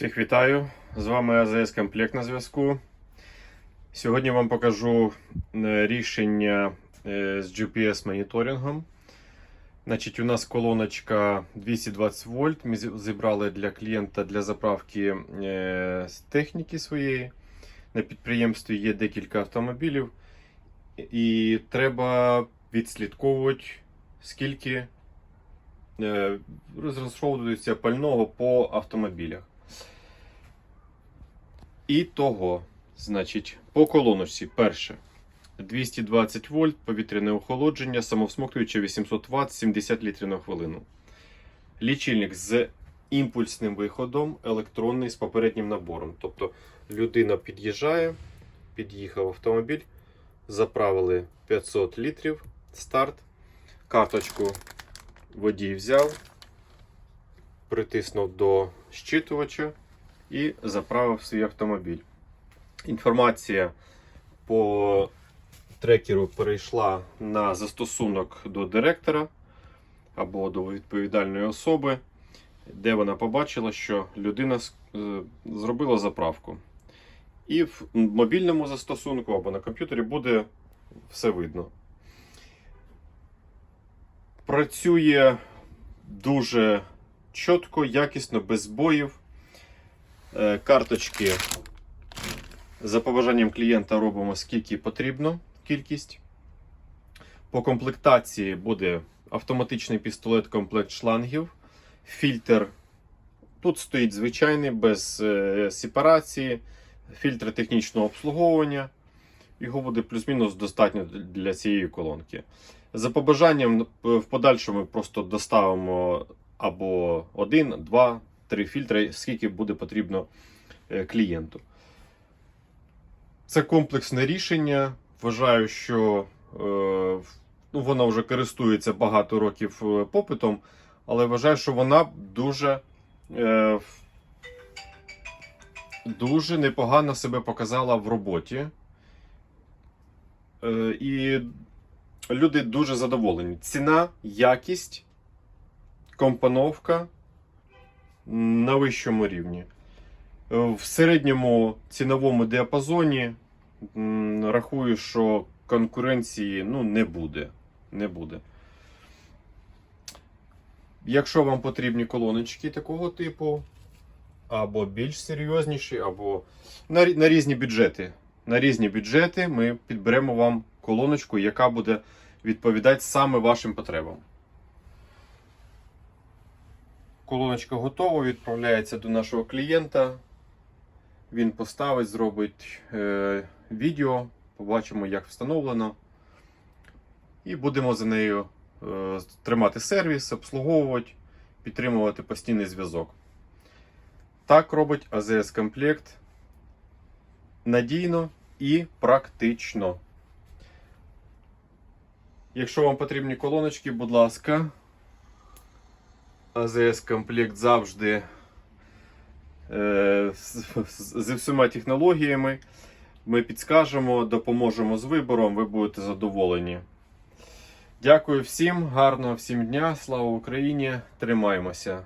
Всіх вітаю! З вами АЗС Комплект на зв'язку. Сьогодні вам покажу е, рішення е, з GPS-моніторингом. Значить, у нас колоночка 220 вольт. Ми зібрали для клієнта для заправки е, техніки своєї. На підприємстві є декілька автомобілів, і треба відслідковувати, скільки розраховується пального по автомобілях. І того, значить, по колоночці перше. 220 вольт, повітряне охолодження, самовсмоктуюче 800 Вт, 70 літрів на хвилину. Лічильник з імпульсним виходом, електронний з попереднім набором. Тобто людина під'їжджає, під'їхав автомобіль, заправили 500 літрів, старт, карточку водій взяв, притиснув до щитувача і заправив свій автомобіль. Інформація по трекеру перейшла на застосунок до директора або до відповідальної особи, де вона побачила, що людина е, зробила заправку. І в мобільному застосунку або на комп'ютері буде все видно. Працює дуже чітко, якісно, без збоїв. Е, Карточки за побажанням клієнта робимо скільки потрібно кількість. По комплектації буде автоматичний пістолет, комплект шлангів, фільтр. Тут стоїть звичайний, без е, сепарації, фільтр технічного обслуговування. Його буде плюс-мінус достатньо для цієї колонки. За побажанням, в подальшому просто доставимо або один, два, три фільтри, скільки буде потрібно е, клієнту. Це комплексне рішення. Вважаю, що е, ну, вона вже користується багато років е, попитом, але вважаю, що вона дуже, дуже непогано себе показала в роботі. І люди дуже задоволені. Ціна, якість, компоновка на вищому рівні. В середньому ціновому діапазоні рахую, що конкуренції ну, не буде. Не буде. Якщо вам потрібні колоночки такого типу, або більш серйозніші, або на, на різні бюджети. На різні бюджети ми підберемо вам колоночку, яка буде відповідати саме вашим потребам. Колоночка готова, відправляється до нашого клієнта. Він поставить, зробить е, відео, побачимо, як встановлено. І будемо за нею е, тримати сервіс, обслуговувати, підтримувати постійний зв'язок. Так робить АЗС Комплект надійно і практично. Якщо вам потрібні колоночки, будь ласка, АЗС Комплект завжди е, зі всіма технологіями. Ми підскажемо, допоможемо з вибором, ви будете задоволені. Дякую всім, гарного всім дня, слава Україні! Тримаємося!